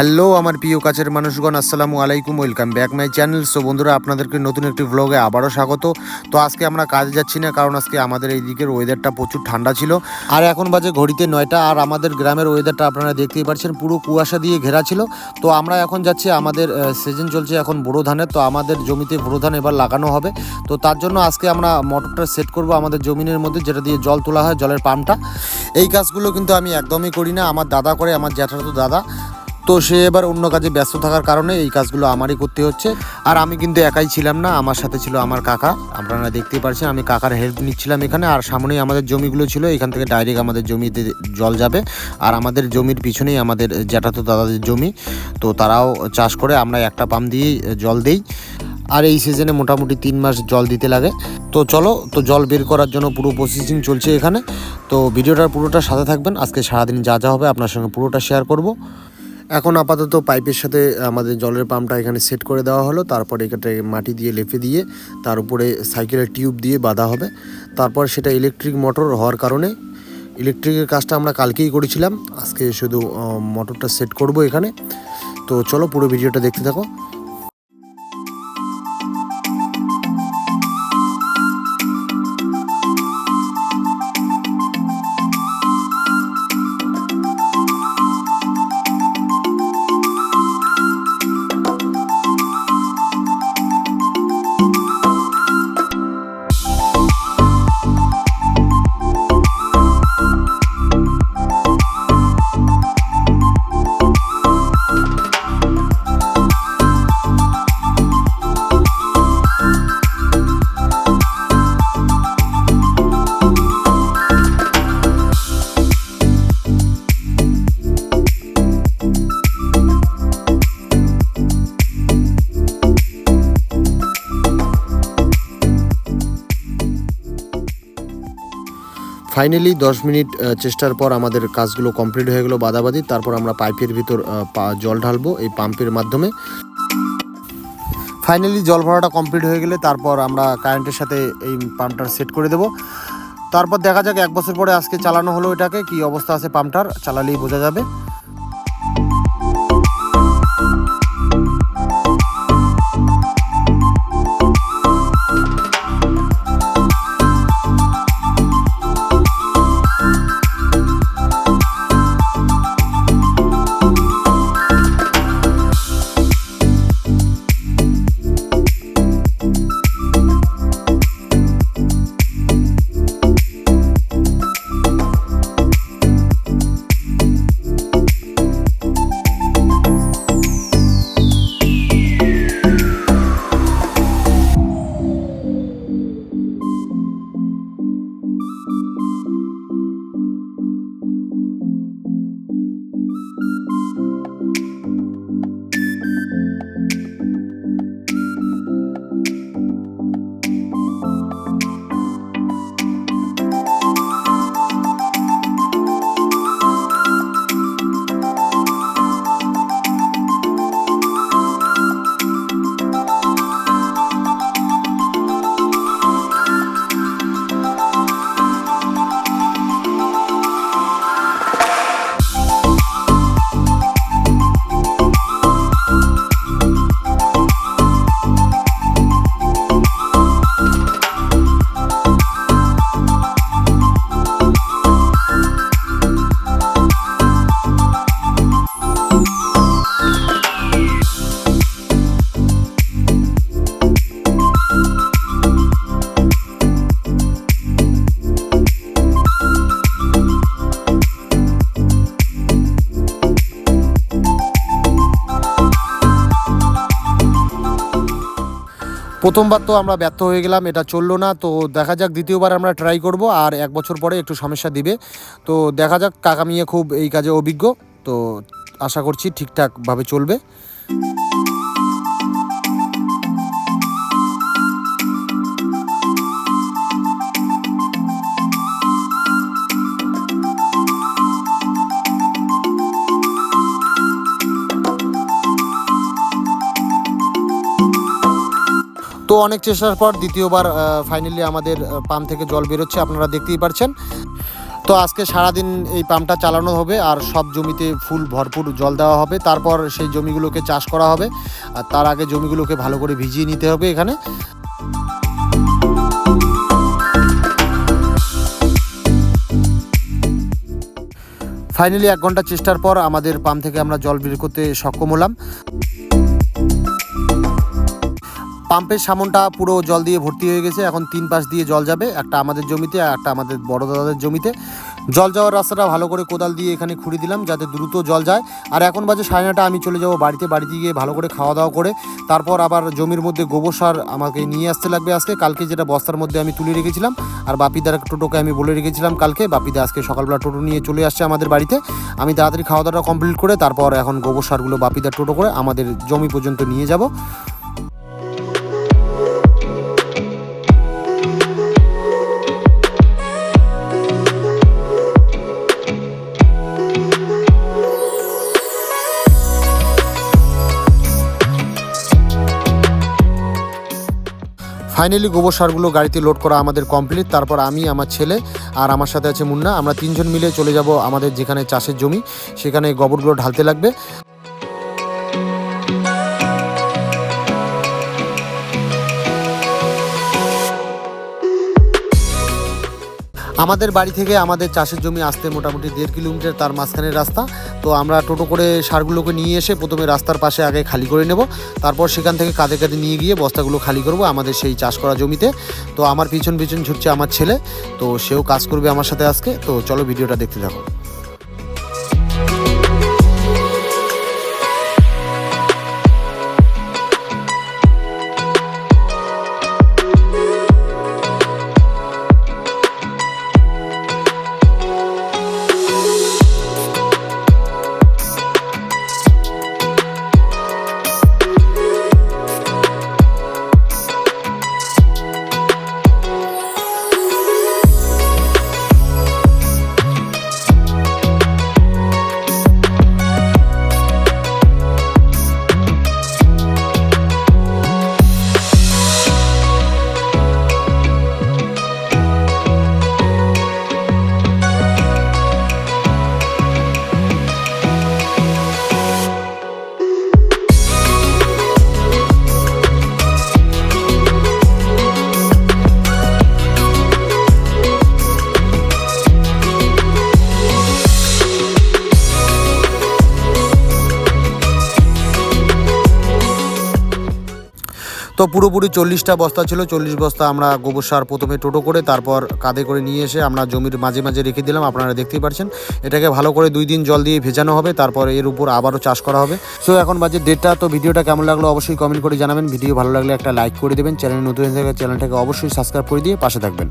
Hello, আমার প্রিয় কাছের মানুষগণ, আসসালামু আলাইকুম, welcome back my channel. So বন্ধুরা, আপনাদেরকে নতুন একটি ব্লগে আবারও স্বাগত। তো আজকে আমরা কাজে যাচ্ছি না, কারণ আজকে আমাদের এই দিকের ওয়েদারটা প্রচুর ঠান্ডা ছিল। আর এখন বাজে ঘড়িতে নয়টা, আর আমাদের গ্রামের ওয়েদারটা আপনারা দেখতেই পাচ্ছেন, পুরো কুয়াশা দিয়ে ঘেরা ছিল। তো আমরা এখন যাচ্ছি, আমাদের সিজন চলছে এখন বোরো ধানের, তো আমাদের জমিতে বোরো ধান এবার লাগানো হবে। তো তার জন্য আজকে আমরা মোটরটা সেট করব আমাদের জমিনের মধ্যে, যেটা দিয়ে জল তোলা হয়, জলের পাম্পটা। এই কাজগুলো কিন্তু আমি একদমই করি না, আমার দাদা করে, আমার জ্যাঠাতো দাদা। তো সে এবার অন্য কাজে ব্যস্ত থাকার কারণে এই কাজগুলো আমারই করতে হচ্ছে। আর আমি কিন্তু একাই ছিলাম না, আমার সাথে ছিল আমার কাকা। আপনারা দেখতেই পাচ্ছেন আমি কাকার হেল্প নিচ্ছিলাম এখানে। আর সামনেই আমাদের জমিগুলো ছিল, এখান থেকে ডাইরেক্ট আমাদের জমিতে জল যাবে। আর আমাদের জমির পিছনেই আমাদের জ্যাঠাতো দাদাদের জমি। তো তারাও চাষ করে আমরা একটা পাম্প দিয়েই জল দেই। আর এই সিজনে মোটামুটি তিন মাস জল দিতে লাগে। তো চলো, তো জল বের করার জন্য পুরো প্রসেসিং চলছে এখানে। তো ভিডিওটার পুরোটা সাথে থাকবেন। আজকে সারাদিন যা যা হবে আপনার সঙ্গে পুরোটা শেয়ার করব। এখন আপাতত পাইপের সাথে আমাদের জলের পাম্পটা এখানে সেট করে দেওয়া হলো। তারপরে এখানে মাটি দিয়ে লেপে দিয়ে তার উপরে সাইকেলের টিউব দিয়ে বাঁধা হবে। তারপর সেটা ইলেকট্রিক মোটর হওয়ার কারণে ইলেকট্রিকের কাজটা আমরা কালকেই করেছিলাম। আজকে শুধু মোটরটা সেট করব এখানে। তো চলো পুরো ভিডিওটা দেখতে থাকো। ফাইনালি দশ মিনিট চেষ্টার পর আমাদের কাজগুলো কমপ্লিট হয়ে গেলো বাদাবাদি। তারপর আমরা পাইপের ভিতর জল ঢালবো এই পাম্পের মাধ্যমে। ফাইনালি জল ভরাটা কমপ্লিট হয়ে গেলে তারপর আমরা কারেন্টের সাথে এই পাম্পটার সেট করে দেবো। তারপর দেখা যাক, এক বছর পরে আজকে চালানো হলো এটাকে, কি অবস্থা আছে পাম্পটার চালালেই বোঝা যাবে। প্রথমবার তো আমরা ব্যর্থ হয়ে গেলাম, এটা চলল না। তো দেখা যাক, দ্বিতীয়বার আমরা ট্রাই করব, আর এক বছর পরে একটু সমস্যা দিবে। তো দেখা যাক কাকা মিয়া খুব এই কাজে অভিজ্ঞ। তো আশা করছি ঠিকঠাকভাবে চলবে। অনেক চেষ্টার পর দ্বিতীয়বার ফাইনালি আমাদের পাম্প থেকে জল বেরোচ্ছে, আপনারা দেখতেই পারছেন। তো আজকে সারাদিন এই পাম্পটা চালানো হবে, আর সব জমিতে ফুল ভরপুর জল দেওয়া হবে। তারপর সেই জমিগুলোকে চাষ করা হবে, আর তার আগে জমিগুলোকে ভালো করে ভিজিয়ে নিতে হবে এখানে। ফাইনালি এক ঘণ্টা চেষ্টার পর আমাদের পাম্প থেকে আমরা জল বের করতে সক্ষম হলাম। পাম্পের সামনটা পুরো জল দিয়ে ভর্তি হয়ে গেছে। এখন তিন পাশ দিয়ে জল যাবে, একটা আমাদের জমিতে আর একটা আমাদের বড় দাদাদের জমিতে। জল যাওয়ার রাস্তাটা ভালো করে কোদাল দিয়ে এখানে খুঁড়ে দিলাম যাতে দ্রুত জল যায়। আর এখন বাজে সাড়ে নটা আমি চলে যাব বাড়িতে বাড়িতে গিয়ে ভালো করে খাওয়া দাওয়া করে, তারপর আবার জমির মধ্যে গোবর সার আমাকে নিয়ে আসতে লাগবে আজকে। কালকে যেটা বস্তার মধ্যে আমি তুলে রেখেছিলাম, আর বাপিদার টোটোকে আমি বলে রেখেছিলাম কালকে। বাপিদা আজকে সকালবেলা টোটো নিয়ে চলে আসছে আমাদের বাড়িতে। আমি তাড়াতাড়ি খাওয়া দাওয়াটা কমপ্লিট করে, তারপর এখন গোবর সারগুলো বাপিদার টোটো করে আমাদের জমি পর্যন্ত নিয়ে যাব। ফাইনালি গোবর সারগুলো গাড়িতে লোড করা আমাদের কমপ্লিট তারপর আমি, আমার ছেলে আর আমার সাথে আছে মুন্না। আমরা তিনজন মিলে চলে যাব আমাদের যেখানে চাষের জমি, সেখানে গোবরগুলো ঢালতে লাগবে। আমাদের বাড়ি থেকে আমাদের চাষের জমি আসতে মোটামুটি দেড় কিলোমিটার তার মাঝখানের রাস্তা। তো আমরা টোটো করে সারগুলোকে নিয়ে এসে প্রথমে রাস্তার পাশে আগে খালি করে নেব। তারপর সেখান থেকে কাঁধে কাঁধে নিয়ে গিয়ে বস্তাগুলো খালি করব আমাদের সেই চাষ করা জমিতে। তো আমার পিছন পিছন ছুটছে আমার ছেলে। তো সেও কাজ করবে আমার সাথে আজকে। তো চলো ভিডিওটা দেখতে থাকো। তো পুরোপুরি চল্লিশটা বস্তা ছিল, চল্লিশ বস্তা আমরা গোবর সার প্রথমে টোটো করে তারপর কাঁধে করে নিয়ে এসে আমরা জমির মাঝে মাঝে রেখে দিলাম, আপনারা দেখতেই পাচ্ছেন এটাকে ভালো করে দুই দিন জল দিয়ে ভেজানো হবে, তারপর এর উপর আবারও চাষ করা হবে। সো এখন বাজে ডেটটা তো ভিডিওটা কেমন লাগল অবশ্যই কমেন্ট করে জানাবেন। ভিডিও ভালো লাগলে একটা লাইক করে দেবেন। চ্যানেল নতুন চ্যানেলটাকে অবশ্যই সাবস্ক্রাইব করে দিয়ে পাশে থাকবেন।